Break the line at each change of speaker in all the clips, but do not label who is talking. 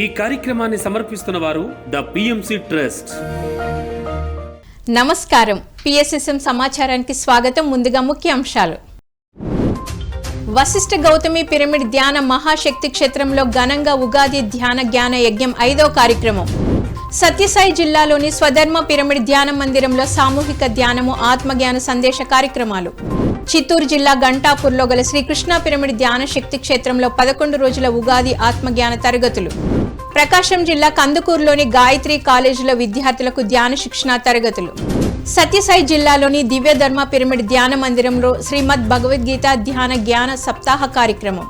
ఈ కార్యక్రమాన్ని సమర్పిస్తున్న వారు ద పిఎంసి ట్రస్ట్.
నమస్కారం. పిఎస్ఎస్ఎం సమాచారానికి స్వాగతం. ముందుగా ముఖ్య అంశాలు వశిష్ఠ గౌతమి పిరమిడ్ ధ్యాన మహాశక్తి క్షేత్రంలో ఘనంగా ఉగాది ధ్యాన జ్ఞాన యజ్ఞం ఐదో కార్యక్రమం. సత్యసాయి జిల్లాలోని స్వధర్మ పిరమిడ్ ధ్యాన మందిరంలో సామూహిక ధ్యానము ఆత్మజ్ఞాన సందేశ కార్యక్రమాలు. చిత్తూరు జిల్లా గంటాపూర్లో గల శ్రీకృష్ణ పిరమిడ్ ధ్యాన శక్తి క్షేత్రంలో పదకొండు రోజుల ఉగాది ఆత్మజ్ఞాన తరగతులు. ప్రకాశం జిల్లా కందుకూరులోని గాయత్రి కాలేజీలో విద్యార్థులకు ధ్యాన శిక్షణ తరగతులు. సత్యసాయి జిల్లాలోని దివ్య ధర్మ పిరమిడ్ ధ్యాన మందిరంలో శ్రీమద్ భగవద్గీత ధ్యాన జ్ఞాన సప్తాహ కార్యక్రమం.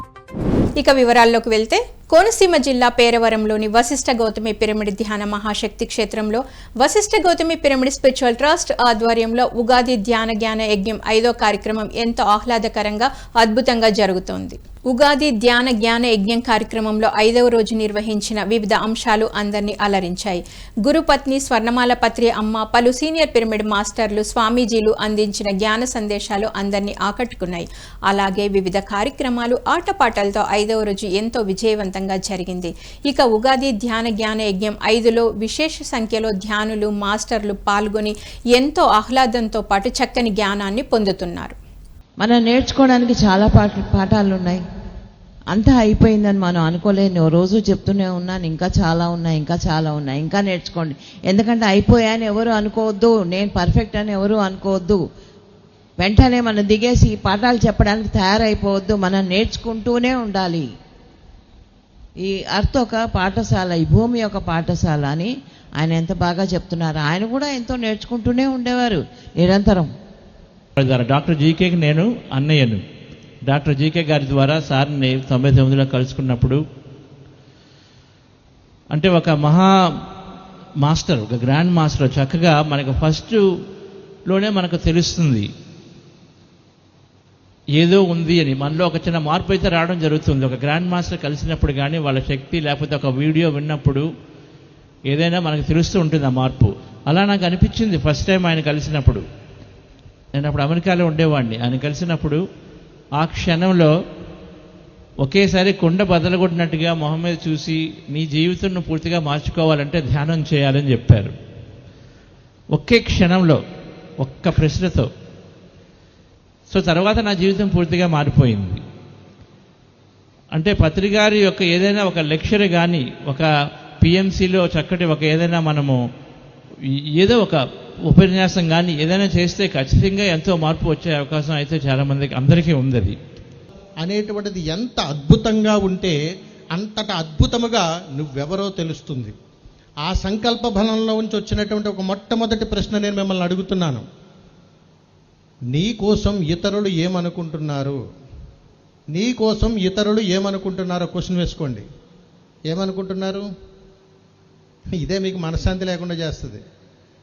ఇక వివరాల్లోకి వెళ్తే కోనసీమ జిల్లా పేరవరంలోని వశిష్ఠ గౌతమి పిరమిడ్ ధ్యాన మహాశక్తి క్షేత్రంలో Vashishta Gautami pyramid spiritual trust ఆధ్వర్యంలో ఉగాది ధ్యాన జ్ఞాన యజ్ఞం ఐదో కార్యక్రమం ఎంతో ఆహ్లాదకరంగా అద్భుతంగా జరుగుతోంది. ఉగాది ధ్యాన జ్ఞాన యజ్ఞం కార్యక్రమంలో ఐదవ రోజు నిర్వహించిన వివిధ అంశాలు అందరినీ అలరించాయి. గురుపత్ని స్వర్ణమాల పత్రి అమ్మ పలు సీనియర్ పిరమిడ్ మాస్టర్లు స్వామీజీలు అందించిన జ్ఞాన సందేశాలు అందరినీ ఆకట్టుకున్నాయి. అలాగే వివిధ కార్యక్రమాలు ఆటపాటలతో ఐదవ రోజు ఎంతో విజయవంతంగా జరిగింది. ఇక ఉగాది ధ్యాన జ్ఞాన యజ్ఞం ఐదులో విశేష సంఖ్యలో ధ్యానులు మాస్టర్లు పాల్గొని ఎంతో ఆహ్లాదంతో పాటు చక్కని జ్ఞానాన్ని పొందుతున్నారు.
మనం నేర్చుకోవడానికి చాలా పాఠ పాఠాలు ఉన్నాయి అంతా అయిపోయిందని మనం అనుకోలేదు. రోజు చెప్తూనే ఉన్నాను ఇంకా చాలా ఉన్నాయి ఇంకా చాలా ఉన్నాయి ఇంకా నేర్చుకోండి. ఎందుకంటే అయిపోయాని ఎవరు అనుకోవద్దు. నేను పర్ఫెక్ట్ అని ఎవరు అనుకోవద్దు. వెంటనే మనం దిగేసి ఈ పాఠాలు చెప్పడానికి తయారైపోవద్దు. మనం నేర్చుకుంటూనే ఉండాలి. ఈ అర్త్ ఒక పాఠశాల ఈ భూమి ఒక పాఠశాల అని ఆయన ఎంత బాగా చెప్తున్నారు. ఆయన కూడా ఎంతో నేర్చుకుంటూనే ఉండేవారు. నిరంతరం.
డాక్టర్ జీకేకి నేను అన్నయ్యను. డాక్టర్ జీకే గారి ద్వారా సార్ని తొంభై తొమ్మిదిలో కలుసుకున్నప్పుడు అంటే ఒక మహా మాస్టర్ ఒక గ్రాండ్ మాస్టర్ చక్కగా మనకు ఫస్ట్లోనే మనకు తెలుస్తుంది. ఏదో ఉంది అని మనలో ఒక చిన్న మార్పు అయితే రావడం జరుగుతుంది. ఒక గ్రాండ్ మాస్టర్ కలిసినప్పుడు కానీ వాళ్ళ శక్తి లేకపోతే ఒక వీడియో విన్నప్పుడు ఏదైనా మనకు తెలుస్తూ ఉంటుంది ఆ మార్పు. అలా నాకు అనిపించింది ఫస్ట్ టైం ఆయన కలిసినప్పుడు. నేను అప్పుడు అమెరికాలో ఉండేవాడిని. ఆయన కలిసినప్పుడు ఆ క్షణంలో ఒకేసారి కుండ బదలగొట్టినట్టుగా మొహం మీద చూసి నీ జీవితంను పూర్తిగా మార్చుకోవాలంటే ధ్యానం చేయాలని చెప్పారు. ఒకే క్షణంలో ఒక్క ప్రశ్నతో. సో తర్వాత నా జీవితం పూర్తిగా మారిపోయింది. అంటే పత్రికారి యొక్క ఏదైనా ఒక లెక్చర్ కానీ ఒక పిఎంసీలో చక్కటి ఒక ఏదైనా మనము ఏదో ఒక ఉపన్యాసం కానీ ఏదైనా చేస్తే ఖచ్చితంగా ఎంతో మార్పు వచ్చే అవకాశం అయితే చాలామందికి అందరికీ ఉంది అది
అనేటువంటిది ఎంత అద్భుతంగా ఉంటే అంతట అద్భుతముగా నువ్వెవరో తెలుస్తుంది. ఆ సంకల్ప బలంలో ఉంచి వచ్చినటువంటి ఒక మొట్టమొదటి ప్రశ్న నేను మిమ్మల్ని అడుగుతున్నాను. నీ కోసం ఇతరులు ఏమనుకుంటున్నారు? నీ కోసం ఇతరులు ఏమనుకుంటున్నారో క్వశ్చన్ వేసుకోండి. ఏమనుకుంటున్నారు? ఇదే మీకు మనశ్శాంతి లేకుండా చేస్తుంది.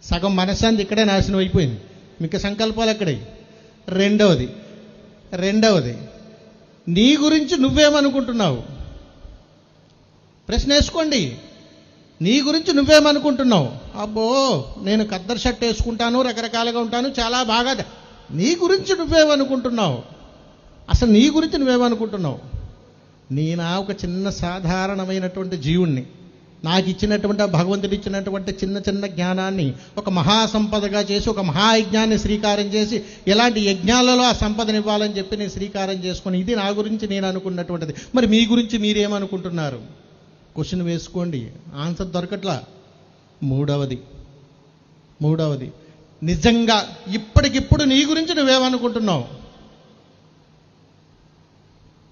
సగం మనశ్శాంతి ఇక్కడే నాశనం అయిపోయింది. మీకు సంకల్పాలు అక్కడే. రెండవది రెండవది నీ గురించి నువ్వేమనుకుంటున్నావు? ప్రశ్న వేసుకోండి. నీ గురించి నువ్వేమనుకుంటున్నావు? అబ్బో నేను కద్దర్ షర్ట్ వేసుకుంటాను రకరకాలుగా ఉంటాను చాలా బాగా నీ గురించి నువ్వేమనుకుంటున్నావు? అసలు నీ గురించి నువ్వేమనుకుంటున్నావు? నేనా ఒక చిన్న సాధారణమైనటువంటి జీవుణ్ణి. నాకు ఇచ్చినటువంటి భగవంతుడు ఇచ్చినటువంటి చిన్న చిన్న జ్ఞానాన్ని ఒక మహాసంపదగా చేసి ఒక మహాయజ్ఞాన్ని శ్రీకారం చేసి ఇలాంటి యజ్ఞాలలో ఆ సంపదనివ్వాలని చెప్పి నేను శ్రీకారం చేసుకుని ఇది నా గురించి నేను అనుకున్నటువంటిది. మరి మీ గురించి మీరేమనుకుంటున్నారు? క్వశ్చన్ వేసుకోండి. ఆన్సర్ దొరకట్లా? మూడవది. మూడవది. నిజంగా ఇప్పటికిప్పుడు నీ గురించి నువ్వేమనుకుంటున్నావు?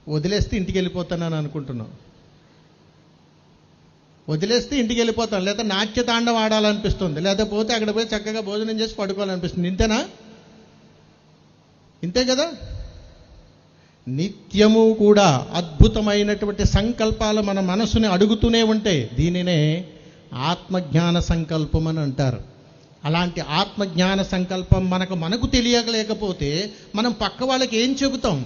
వదిలేస్తే ఇంటికి వెళ్ళిపోతానని అనుకుంటున్నావు. వదిలేస్తే ఇంటికి వెళ్ళిపోతాం. లేదా నాట్యతాండం ఆడాలనిపిస్తుంది. లేదా పోతే అక్కడ పోయి చక్కగా భోజనం చేసి పడుకోవాలనిపిస్తుంది. ఇంతేనా? ఇంతే కదా? నిత్యము కూడా అద్భుతమైనటువంటి సంకల్పాలు మన మనసుని అడుగుతూనే ఉంటే దీనినే ఆత్మజ్ఞాన సంకల్పం అని అంటారు. అలాంటి ఆత్మజ్ఞాన సంకల్పం మనకు మనకు తెలియలేకపోతే మనం పక్క వాళ్ళకి ఏం చెబుతాం?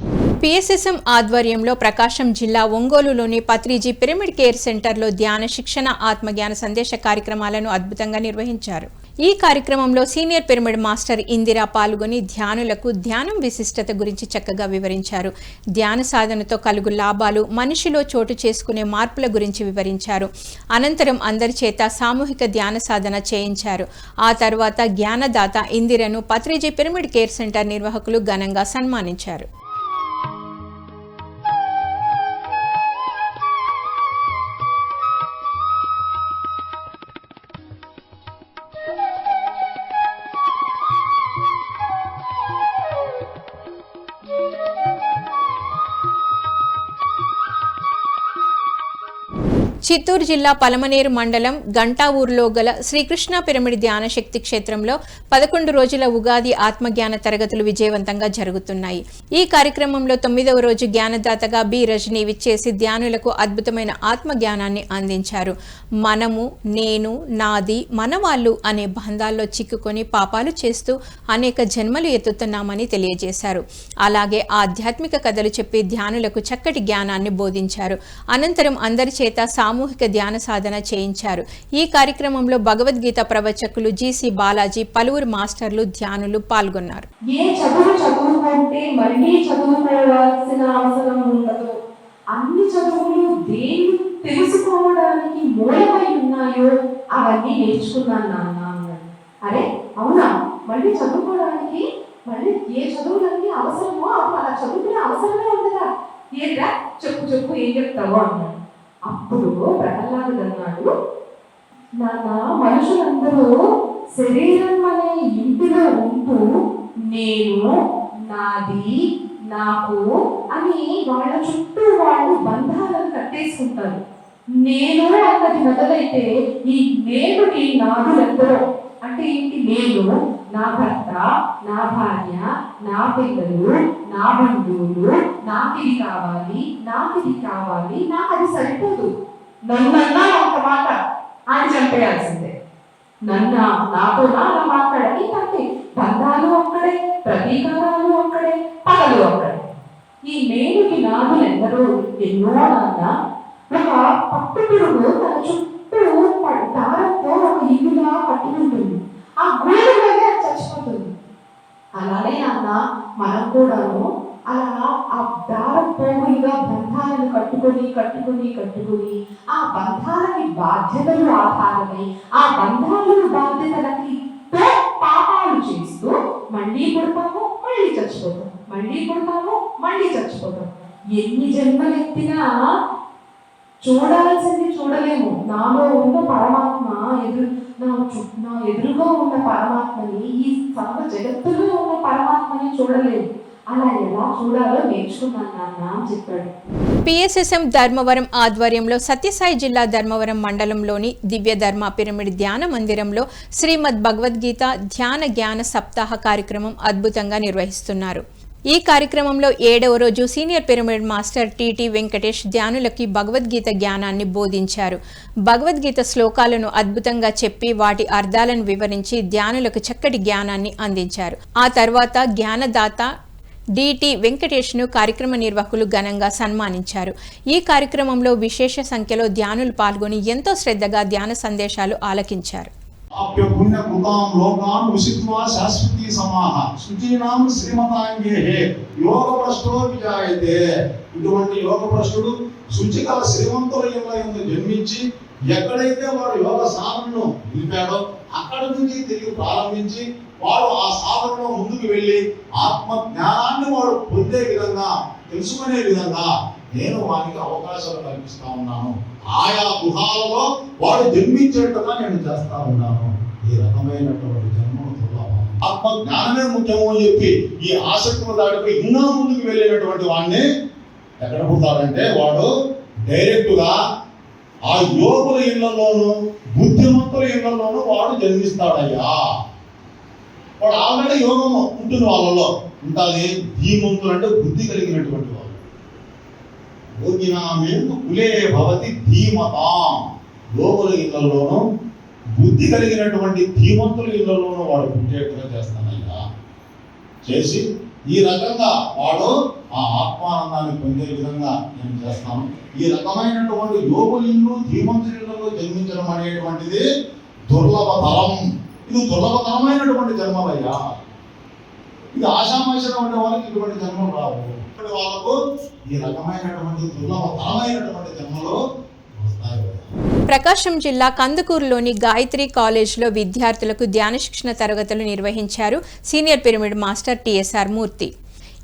పిఎస్ఎస్ఎం ఆధ్వర్యంలో ప్రకాశం జిల్లా ఒంగోలులోని పత్రిజీ పిరమిడ్ కేర్ సెంటర్లో ధ్యాన శిక్షణ ఆత్మజ్ఞాన సందేశ కార్యక్రమాలను అద్భుతంగా నిర్వహించారు. ఈ కార్యక్రమంలో సీనియర్ పిరమిడ్ మాస్టర్ ఇందిరా పాల్గొని ధ్యానులకు ధ్యానం విశిష్టత గురించి చక్కగా వివరించారు. ధ్యాన సాధనతో కలుగు లాభాలు మనిషిలో చోటు చేసుకునే మార్పుల గురించి వివరించారు. అనంతరం అందరి చేత సామూహిక ధ్యాన సాధన చేయించారు. ఆ తర్వాత జ్ఞానదాత ఇందిరను పత్రిజీ పిరమిడ్ కేర్ సెంటర్ నిర్వాహకులు ఘనంగా సన్మానించారు. చిత్తూరు జిల్లా పలమనేరు మండలం గంటావూరులో గల శ్రీకృష్ణ పిరమిడ్ ధ్యాన శక్తి క్షేత్రంలో పదకొండు రోజుల ఉగాది ఆత్మజ్ఞాన తరగతులు విజయవంతంగా జరుగుతున్నాయి. ఈ కార్యక్రమంలో తొమ్మిదవ రోజు జ్ఞానదాతగా బి. రజనీ విచ్చేసి ధ్యానులకు అద్భుతమైన ఆత్మజ్ఞానాన్ని అందించారు. మనము నేను నాది మనవాళ్ళు అనే బంధాల్లో చిక్కుకొని పాపాలు చేస్తూ అనేక జన్మలు ఎత్తుతున్నామని తెలియజేశారు. అలాగే ఆధ్యాత్మిక కథలు చెప్పి ధ్యానులకు చక్కటి జ్ఞానాన్ని బోధించారు. అనంతరం అందరి చేత సామూహిక ధ్యాన సాధన చేయించారు. ఈ కార్యక్రమంలో భగవద్గీత ప్రవచకులు జీసీ బాలాజీ పలువురు మాస్టర్లు ధ్యానులు పాల్గొన్నారు.
ఏ చదువు చదువుకుంటే మళ్ళీ చదువుకోవాల్సిన అవసరం ఉండదు. అన్ని చదువులు దేన్ని తెలుసుకోవడానికి మూలమై ఉన్నాయో అవన్నీ నేర్చుకున్నాను నాన్న అన్నాడు. అరే అవునా? మళ్ళీ చదువుకోవడానికి మళ్ళీ ఏ చదువులన్నీ అవసరమో అలా చదువుకునే అవసరమే ఉండదా? ఏంటా చెప్పు చెప్పు ఏం చెప్తావో అన్నాడు. అప్పుడు ప్రహ్లాదుడు అన్నాడు నాన్న మనుషులందరూ శరీరం అనే ఇంటిలో ఉంటూ నేను నాది నాకు అని వాళ్ళ చుట్టూ వాళ్ళు బంధాలను కట్టేసుకుంటారు. నేను అన్నది మొదలైతే ఈ నేనుని నాదు ఎందరో అంటే ఏంటి నేను నా భర్త నా భార్య నా పిల్లలు నా బంధువులు నాకు ఇది కావాలి నాకు ఇది కావాలి నాకు అది సరిపోదు. నన్నన్నా ఒక మాట ఆయన చంపేయాల్సిందే. నన్న నాతో నా మాట్లాడని తండ్రి బంధాలు ఒక్కడే ప్రతీకారాలు ఒక్కడే పగలు ఒక్కడే. ఈ నేనుకి నాదులు ఎందరో ఎన్నో నాన్న. ఒక పట్టుపురుగు తన చుట్టూ దారంతో ఒక ఇల్లులా పట్టుకుంటుంది ఆ గూడులోనే అది చచ్చిపోతుంది అలానే నాన్న మనం కూడాను అలా ఆ దారం పోగులుగా బంధాలను కట్టుకొని కట్టుకొని కట్టుకొని ఆ బంధాలని బాధ్యతలు ఆధారమై ఆ బంధాలు బాధ్యతలకి పాపాలు చేస్తూ మళ్ళీ పుడతాము మళ్ళీ చచ్చిపోతాం మళ్ళీ పుడతాము మళ్ళీ చచ్చిపోతాం ఎన్ని జన్మలెత్తినా చూడాల్సింది చూడలేము. నాలో ఉన్న పరమాత్మ ఎదురు నా చు- నా ఎదురుగా ఉన్న పరమాత్మని ఈ సర్వ జగత్తులో ఉన్న పరమాత్మని చూడలేదు. అలా ఎలా చూడాలో నేర్చుకున్నాను నాన్న అని చెప్పాడు.
పిఎస్ఎస్ఎం ధర్మవరం ఆధ్వర్యంలో సత్యసాయి జిల్లా ధర్మవరం మండలంలోని దివ్య ధర్మ పిరమిడ్ ధ్యాన మందిరంలో శ్రీమద్ భగవద్గీత ధ్యాన జ్ఞాన సప్తాహ కార్యక్రమం అద్భుతంగా నిర్వహిస్తున్నారు. ఈ కార్యక్రమంలో ఏడవ రోజు senior pyramid master TT Venkatesh ధ్యానులకి Bhagavad Gita జ్ఞానాన్ని బోధించారు. భగవద్గీత శ్లోకాలను అద్భుతంగా చెప్పి వాటి అర్థాలను వివరించి ధ్యానులకు చక్కటి జ్ఞానాన్ని అందించారు. ఆ తర్వాత జ్ఞానదాత డిటి వెంకటేష్ను కార్యక్రమ నిర్వాహకులు ఘనంగా సన్మానించారు. ఈ కార్యక్రమంలో విశేష సంఖ్యలో ధ్యానులు పాల్గొని ఎంతో శ్రద్ధగా ధ్యాన సందేశాలు ఆలకించారు.
ఆప్య పుణ్య కృతాం లోకాన్ ఉషిత్వా శాశ్వతి సమాహ. శుచీనాం శ్రీమతాంగే. యోగ భ్రష్టో విజాయతే. ఇటువంటి యోగ భ్రష్టుడు శుచికల శ్రీమంతుల ఇళ్ళ జన్మించి ఎక్కడైతే వాడు యోగ సాధనను నిలిపాడో అక్కడి నుంచి తిరిగి ప్రారంభించి వాడు ఆ సాధనలో ముందుకు వెళ్ళి ఆత్మ జ్ఞానాన్ని వాడు పొందే విధంగా తెలుసుకునే విధంగా నేను వానికి అవకాశాలు కల్పిస్తా ఉన్నాను. ఆయా గుహాలలో వాడు జన్మించేట్టుగా నేను చేస్తా ఉన్నాను. ఈ రకమైనటువంటి జన్మను దుర్లభం ఆత్మ జ్ఞానమే ముఖ్యము అని చెప్పి ఈ ఆసక్తులు దాటిపోయి ఇంకా ముందుకు వెళ్ళినటువంటి వాడిని ఎక్కడ పుడతాడంటే వాడు డైరెక్టుగా ఆ యోగుల ఇళ్ళలోనూ బుద్ధిమంతుల ఇళ్ళలోనూ వాడు జన్మిస్తాడయ్యా. వాడు ఆల్రెడీ యోగము ఉంటుంది వాళ్ళలో. ఉంటుంది ధీమంతులు అంటే బుద్ధి కలిగినటువంటి వాళ్ళు. యోగినామేందు కులే భవతి ధీమతాం. లోపల ఇళ్ళలోనూ బుద్ధి కలిగినటువంటి ధీమంతుల ఇళ్ళలోనూ వాడు పుట్టేట్టుగా చేస్తానయ్యా. చేసి ఈ రకంగా వాడు ఆ ఆత్మానందాన్ని పొందే విధంగా నేను చేస్తాను. ఈ రకమైనటువంటి యోగుల ఇల్లు ధీమంతుల ఇళ్ళలో జన్మించడం అనేటువంటిది దుర్లభతరం. ఇది దుర్లభతరమైనటువంటి జన్మలయ్యా. ఇది ఆశామాషమైనటువంటి వాళ్ళకి ఇటువంటి జన్మలు రావు. ఇటువంటి వాళ్ళకు ఈ రకమైనటువంటి దుర్లభతరమైనటువంటి జన్మలో వస్తాయి.
ప్రకాశం జిల్లా కందుకూరులోని గాయత్రి కాలేజ్లో విద్యార్థులకు ధ్యాన శిక్షణ తరగతులు నిర్వహించారు senior pyramid master TSR Murthy.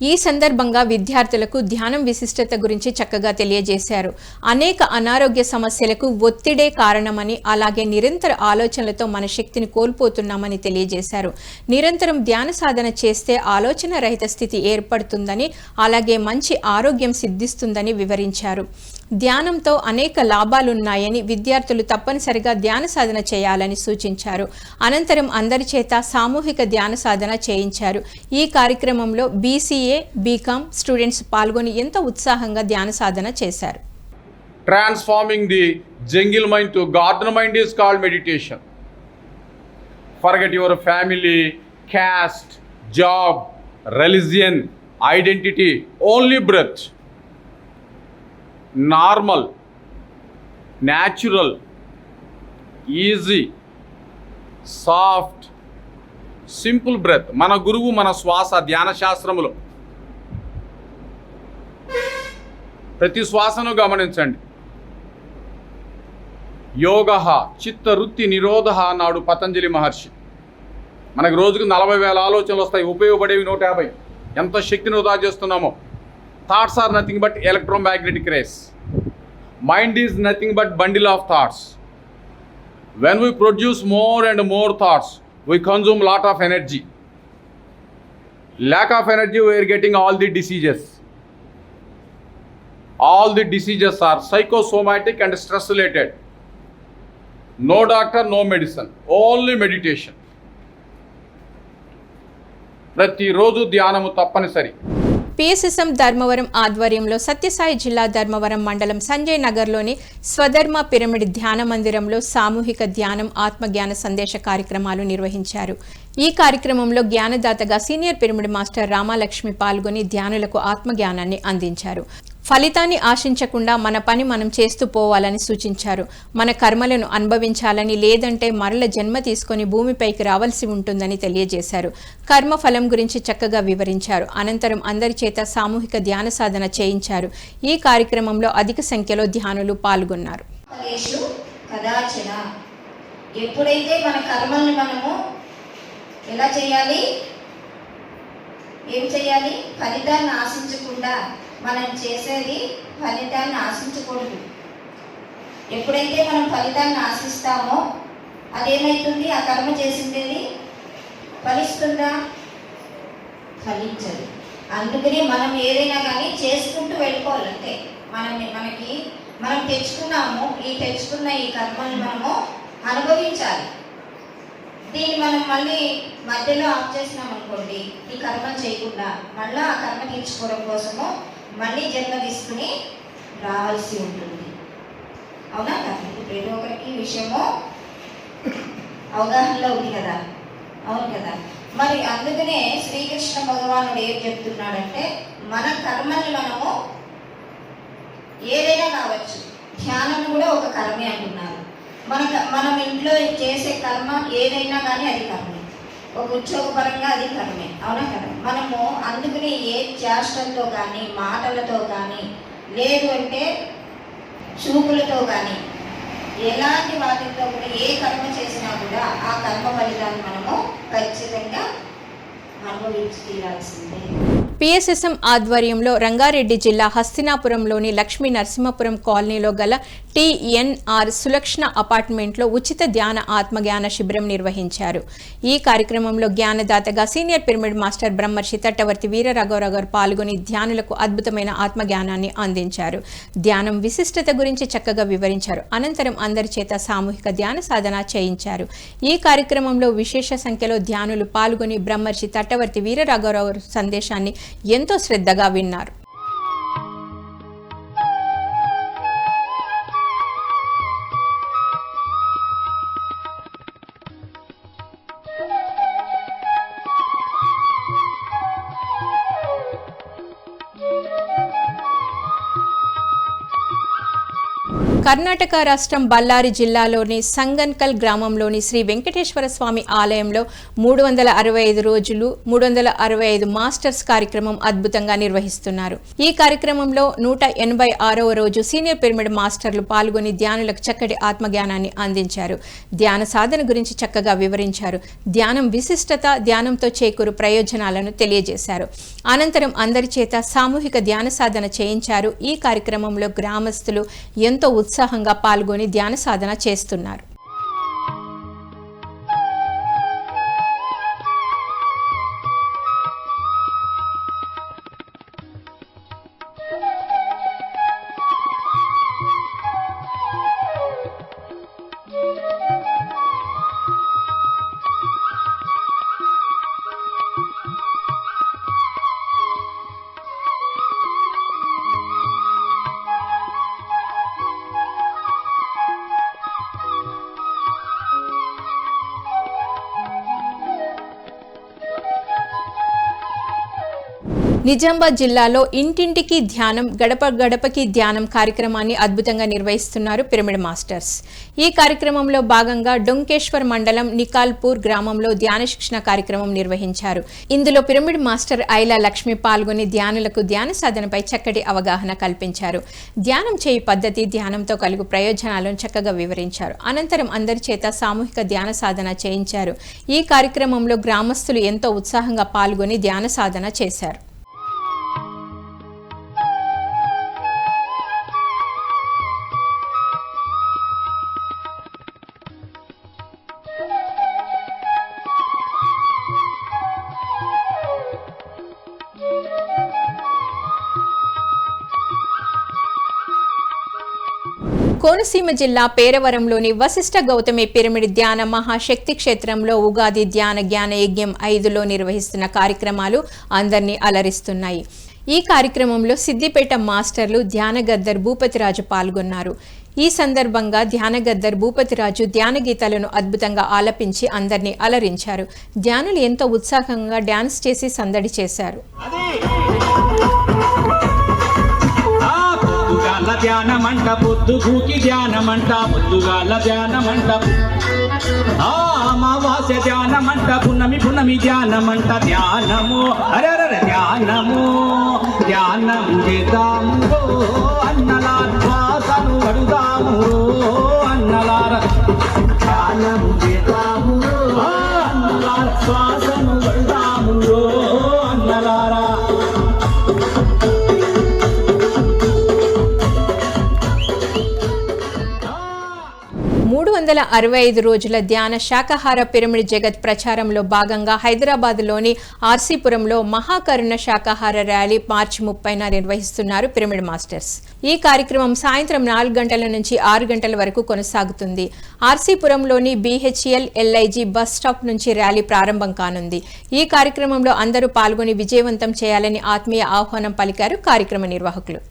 ఈ సందర్భంగా విద్యార్థులకు ధ్యానం విశిష్టత గురించి చక్కగా తెలియజేశారు. అనేక అనారోగ్య సమస్యలకు ఒత్తిడే కారణమని అలాగే నిరంతర ఆలోచనలతో మన శక్తిని కోల్పోతున్నామని తెలియజేశారు. నిరంతరం ధ్యాన సాధన చేస్తే ఆలోచన రహిత స్థితి ఏర్పడుతుందని అలాగే మంచి ఆరోగ్యం సిద్ధిస్తుందని వివరించారు. ధ్యానంతో అనేక లాభాలున్నాయని విద్యార్థులు తప్పనిసరిగా ధ్యాన సాధన చేయాలని సూచించారు. అనంతరం అందరి చేత సామూహిక ధ్యాన సాధన చేయించారు. ఈ కార్యక్రమంలో బీసీఏ బీకామ్ స్టూడెంట్స్ పాల్గొని ఎంతో ఉత్సాహంగా ధ్యాన సాధన చేశారు.
Transforming the jungle mind to garden mind is called meditation forget your family caste job religion identity only breath normal natural easy soft simple breath. మన గురువు మన శ్వాస ధ్యాన శాస్త్రములో. ప్రతి శ్వాసను గమనించండి. యోగ చిత్తవృత్తి నిరోధ అన్నాడు పతంజలి మహర్షి. మనకు రోజుకు నలభై వేల ఆలోచనలు వస్తాయి. ఉపయోగపడేవి నూట యాభై. ఎంత శక్తిని వృధా చేస్తున్నామో. thoughts are nothing but electromagnetic rays mind is nothing but bundle of thoughts when we produce more and more thoughts we consume lot of energy lack of energy we are getting all the diseases all the diseases are psychosomatic and stress related no doctor no medicine only meditation ప్రతిరోజు ధ్యానము తప్పనిసరి
PSSM Dharmavaram ఆధ్వర్యంలో సత్యసాయి జిల్లా ధర్మవరం మండలం సంజయ్ నగర్లోని స్వధర్మ pyramid ధ్యాన మందిరంలో సామూహిక ధ్యానం ఆత్మజ్ఞాన సందేశ కార్యక్రమాలు నిర్వహించారు. ఈ కార్యక్రమంలో జ్ఞానదాతగా సీనియర్ పిరమిడ్ మాస్టర్ రామాలక్ష్మి పాల్గొని ధ్యానులకు ఆత్మజ్ఞానాన్ని అందించారు. ఫలితాన్ని ఆశించకుండా మన పని మనం చేస్తూ పోవాలని సూచించారు. మన కర్మలను అనుభవించాలని లేదంటే మరల జన్మ తీసుకొని భూమిపైకి రావాల్సి ఉంటుందని తెలియజేశారు. కర్మ ఫలం గురించి చక్కగా వివరించారు. అనంతరం అందరి చేత సామూహిక ధ్యాన సాధన చేయించారు. ఈ కార్యక్రమంలో అధిక సంఖ్యలో ధ్యానులు పాల్గొన్నారు.
ఎప్పుడైతే మన కర్మల్ని మనము ఎలా చేయాలి? ఏం చేయాలి ఫలితాన్ని ఆశించకుండా మనం చేసేది ఫలితాన్ని ఆశించకూడదు. ఎప్పుడైతే మనం ఫలితాన్ని ఆశిస్తామో అదేమవుతుంది ఆ కర్మ చేసిందేది? ఫలిస్తుందా? ఫలించదు. అందుకని మనం ఏదైనా కానీ చేసుకుంటూ వెళ్ళిపోవాలంటే మనం మనకి మనం తెచ్చుకున్నాము ఈ తెచ్చుకున్న ఈ కర్మను మనము అనుభవించాలి. దీన్ని మనం మళ్ళీ మధ్యలో ఆఫ్ చేసినాం అనుకోండి ఈ కర్మ చేయకుండా మళ్ళీ ఆ కర్మ తీర్చుకోవడం కోసము మళ్ళీ జన్మ తీసుకుని రావాల్సి ఉంటుంది. అవునా కదా? ప్రతి ఒక్కరికి విషయము అవగాహనలో ఉంది కదా? అవును కదా? మరి అందుకనే శ్రీకృష్ణ భగవానుడు ఏం చెప్తున్నాడంటే మన కర్మని మనము ఏదైనా కావచ్చు ధ్యానం కూడా ఒక కర్మే అంటున్నారు. మన మనం ఇంట్లో చేసే కర్మ ఏదైనా కానీ అది కర్మే. ఒక ఉద్యోగపరంగా అది కర్మే. అవునా కదా? మనము అందుకని ఏ చేష్టలతో కానీ మాటలతో కానీ లేదు అంటే చూపులతో కానీ ఎలాంటి వాటితో కూడా ఏ కర్మ చేసినా కూడా ఆ కర్మ ఫలితాన్ని మనము ఖచ్చితంగా అనుభవించి తీరాల్సిందే.
పిఎస్ఎస్ఎం ఆధ్వర్యంలో రంగారెడ్డి జిల్లా హస్తినాపురంలోని లక్ష్మీ నరసింహపురం కాలనీలో గల టిఎన్ఆర్ సులక్షణ అపార్ట్మెంట్లో ఉచిత ధ్యాన ఆత్మజ్ఞాన శిబిరం నిర్వహించారు. ఈ కార్యక్రమంలో జ్ఞానదాతగా సీనియర్ పిరమిడ్ మాస్టర్ బ్రహ్మర్షి తట్టవర్తి వీరరాఘవరావు గారు పాల్గొని ధ్యానులకు అద్భుతమైన ఆత్మజ్ఞానాన్ని అందించారు. ధ్యానం విశిష్టత గురించి చక్కగా వివరించారు. అనంతరం అందరి చేత సామూహిక ధ్యాన సాధన చేయించారు. ఈ కార్యక్రమంలో విశేష సంఖ్యలో ధ్యానులు పాల్గొని బ్రహ్మర్షి తట్టవర్తి వీరరాఘవరావు సందేశాన్ని ఎంతో శ్రద్ధగా విన్నారు. కర్ణాటక రాష్ట్రం బళ్ళారి జిల్లాలోని సంగన్కల్ గ్రామంలోని శ్రీ వెంకటేశ్వర స్వామి ఆలయంలో మూడు వందల అరవై ఐదు రోజులు మూడు వందల అరవై ఐదు మాస్టర్స్ కార్యక్రమం అద్భుతంగా నిర్వహిస్తున్నారు. ఈ కార్యక్రమంలో నూట ఎనభై ఆరవ రోజు సీనియర్ పిరమిడ్ మాస్టర్లు పాల్గొని ధ్యానులకు చక్కటి ఆత్మజ్ఞానాన్ని అందించారు. ధ్యాన సాధన గురించి చక్కగా వివరించారు. ధ్యానం విశిష్టత ధ్యానంతో చేకూరు ప్రయోజనాలను తెలియజేశారు. అనంతరం అందరి చేత సామూహిక ధ్యాన సాధన చేయించారు. ఈ కార్యక్రమంలో గ్రామస్తులు ఎంతో ఉత్సాహంగా పాల్గొని ధ్యాన సాధన చేస్తున్నారు. నిజామాబాద్ జిల్లాలో ఇంటింటికి ధ్యానం గడప గడపకి ధ్యానం కార్యక్రమాన్ని అద్భుతంగా నిర్వహిస్తున్నారు పిరమిడ్ మాస్టర్స్. ఈ కార్యక్రమంలో భాగంగా డొంకేశ్వర్ మండలం నికాల్పూర్ గ్రామంలో ధ్యాన శిక్షణ కార్యక్రమం నిర్వహించారు. ఇందులో పిరమిడ్ మాస్టర్ ఐలా లక్ష్మి పాల్గొని ధ్యానులకు ధ్యాన సాధనపై చక్కటి అవగాహన కల్పించారు. ధ్యానం చేయి పద్ధతి ధ్యానంతో కలుగు ప్రయోజనాలను చక్కగా వివరించారు. అనంతరం అందరి చేత సామూహిక ధ్యాన సాధన చేయించారు. ఈ కార్యక్రమంలో గ్రామస్తులు ఎంతో ఉత్సాహంగా పాల్గొని ధ్యాన సాధన చేశారు. కోనసీమ జిల్లా పేరవరంలోని వశిష్ఠ గౌతమి పిరమిడ్ ధ్యాన మహాశక్తి క్షేత్రంలో ఉగాది ధ్యాన జ్ఞాన యజ్ఞం ఐదులో నిర్వహిస్తున్న కార్యక్రమాలు అందరినీ అలరిస్తున్నాయి. ఈ కార్యక్రమంలో సిద్దిపేట మాస్టర్లు ధ్యానగద్దర్ భూపతిరాజు పాల్గొన్నారు. ఈ సందర్భంగా ధ్యానగద్దర్ భూపతిరాజు ధ్యాన గీతాలను అద్భుతంగా ఆలపించి అందరినీ అలరించారు. ధ్యానులు ఎంతో ఉత్సాహంగా డ్యాన్స్ చేసి సందడి చేశారు.
ధ్యానమంట పొద్దు కూకి ధ్యానమంట పొద్దుగాల ధ్యానమంట. అమావాస్య ధ్యానమంట పున్నమి పున్నమి ధ్యానమంట ధ్యానము. అరే
వందల అరవై ఐదు రోజుల ధ్యాన శాకాహార పిరమిడ్ జగత్ ప్రచారంలో భాగంగా హైదరాబాద్లోని ఆర్సీపురంలో మహాకరుణ శాకాహార ర్యాలీ మార్చి ముప్పైన నిర్వహిస్తున్నారు పిరమిడ్ మాస్టర్స్. ఈ కార్యక్రమం సాయంత్రం నాలుగు గంటల నుంచి ఆరు గంటల వరకు కొనసాగుతుంది. ఆర్సీపురంలోని బీహెచ్ఎల్ ఎల్ఐజీ బస్ స్టాప్ నుంచి ర్యాలీ ప్రారంభం కానుంది. ఈ కార్యక్రమంలో అందరూ పాల్గొని విజయవంతం చేయాలని ఆత్మీయ ఆహ్వానం పలికారు కార్యక్రమ నిర్వాహకులు.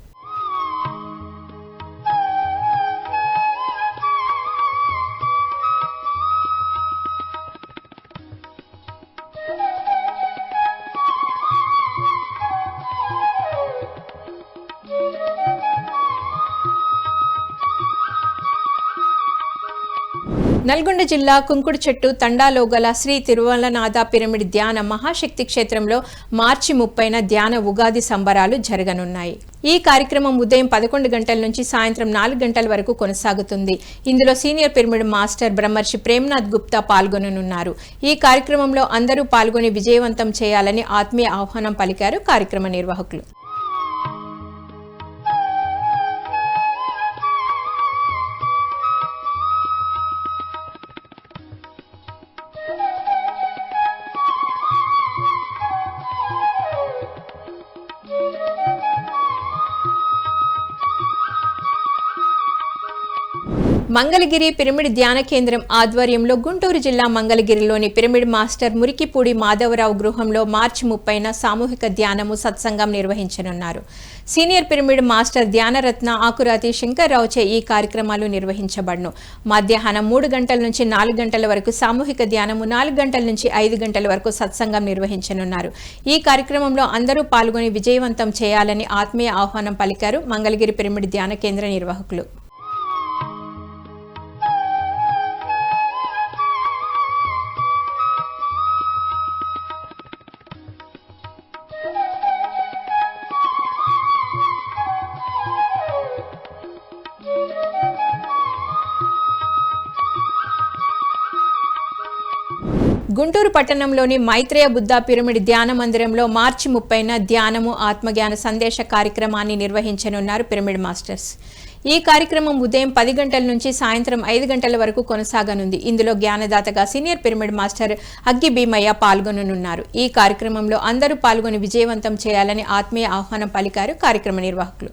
నల్గొండ జిల్లా కుంకుడు చెట్టు తండాలో గల శ్రీ తిరువలనాథ పిరమిడ్ ధ్యాన మహాశక్తి క్షేత్రంలో మార్చి ముప్పైన ధ్యాన ఉగాది సంబరాలు జరగనున్నాయి. ఈ కార్యక్రమం ఉదయం పదకొండు గంటల నుంచి సాయంత్రం నాలుగు గంటల వరకు కొనసాగుతుంది. ఇందులో సీనియర్ పిరమిడ్ మాస్టర్ బ్రహ్మర్షి ప్రేమ్నాథ్ గుప్తా పాల్గొననున్నారు. ఈ కార్యక్రమంలో అందరూ పాల్గొని విజయవంతం చేయాలని ఆత్మీయ ఆహ్వానం పలికారు కార్యక్రమ నిర్వాహకులు. మంగళగిరి పిరమిడ్ ధ్యాన కేంద్రం ఆధ్వర్యంలో గుంటూరు జిల్లా మంగళగిరిలోని పిరమిడ్ మాస్టర్ మురికిపూడి మాధవరావు గృహంలో మార్చి ముప్పైన సామూహిక ధ్యానము సత్సంగం నిర్వహించనున్నారు. సీనియర్ పిరమిడ్ మాస్టర్ ధ్యానరత్న ఆకురాతి శంకర్రావుచే ఈ కార్యక్రమాలు నిర్వహించబడును. మధ్యాహ్నం మూడు గంటల నుంచి నాలుగు గంటల వరకు సామూహిక ధ్యానము నాలుగు గంటల నుంచి ఐదు గంటల వరకు సత్సంగం నిర్వహించనున్నారు. ఈ కార్యక్రమంలో అందరూ పాల్గొని విజయవంతం చేయాలని ఆత్మీయ ఆహ్వానం పలికారు మంగళగిరి పిరమిడ్ ధ్యాన కేంద్ర నిర్వాహకులు. గుంటూరు పట్టణంలోని మైత్రేయ బుద్ధ పిరమిడ్ ధ్యాన మందిరంలో మార్చి ముప్పైన ధ్యానము ఆత్మజ్ఞాన సందేశ కార్యక్రమాన్ని నిర్వహించనున్నారు పిరమిడ్ మాస్టర్స్. ఈ కార్యక్రమం ఉదయం పది గంటల నుంచి సాయంత్రం ఐదు గంటల వరకు కొనసాగనుంది. ఇందులో జ్ఞానదాతగా సీనియర్ పిరమిడ్ మాస్టర్ అగ్గి భీమయ్య పాల్గొననున్నారు. ఈ కార్యక్రమంలో అందరూ పాల్గొని విజయవంతం చేయాలని ఆత్మీయ ఆహ్వానం పలికారు కార్యక్రమ నిర్వాహకులు.